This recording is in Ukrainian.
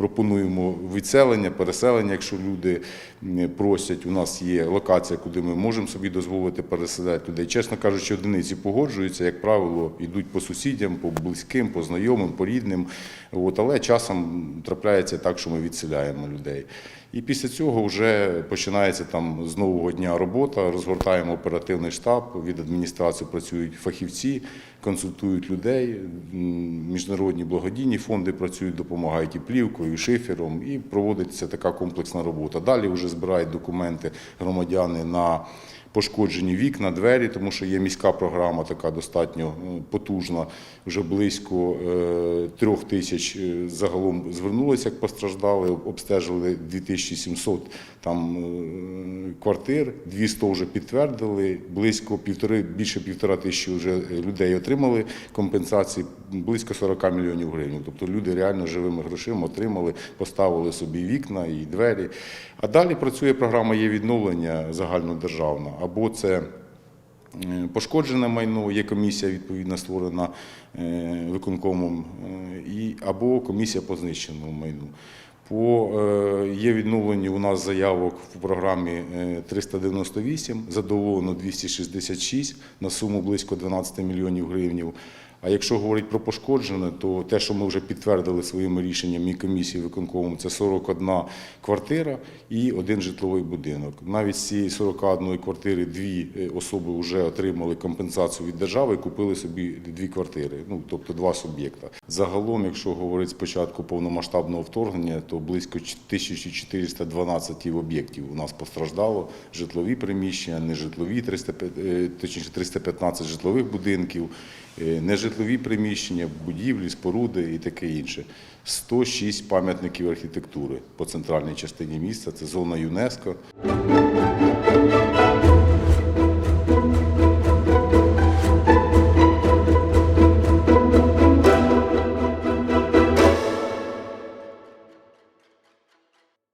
пропонуємо відселення, переселення, якщо люди просять. У нас є локація, куди ми можемо собі дозволити переселяти людей. Чесно кажучи, одиниці погоджуються, як правило, йдуть по сусідям, по близьким, по знайомим, по рідним. От, але часом трапляється так, що ми відселяємо людей. І після цього вже починається там з нового дня робота. Розгортаємо оперативний штаб. Від адміністрації працюють фахівці, консультують людей. Міжнародні благодійні фонди працюють, допомагають і плівкою, і шифером, і проводиться така комплексна робота. Далі вже збирають документи громадяни на пошкоджені вікна, двері, тому що є міська програма, така достатньо е, потужна. Вже близько е, трьох тисяч е, загалом звернулися, як постраждали, об- обстежили 2700 там е, квартир, 200 вже підтвердили, близько півтори, більше півтора тисячі вже людей отримали компенсації, близько 40 мільйонів гривень. Тобто люди реально живими грошима отримали, поставили собі вікна і двері. А далі працює програма є відновлення загальнодержавна, або це Е, Пошкоджене майно, є комісія відповідно створена е, виконкомом, е, або комісія по знищеному майну. По, є відновлені у нас заявок в програмі е, 398, задоволено 266 на суму близько 12 мільйонів гривень. А якщо говорити про пошкоджене, то те, що ми вже підтвердили своїми рішеннями і комісії виконкому, це 41 квартира і один житловий будинок. Навіть з цієї 41 квартири дві е, особи вже отримали компенсацію від держави і купили собі дві квартири, ну тобто два суб'єкта. Загалом, якщо говорити з початку повномасштабного вторгнення, то близько 1412 об'єктів у нас постраждало. Житлові приміщення, нежитлові 305, е, точніше 315 житлових будинків, е, нежитлові приміщення, будівлі, споруди і таке інше. 106 пам'ятників архітектури по центральній частині міста. Це зона ЮНЕСКО.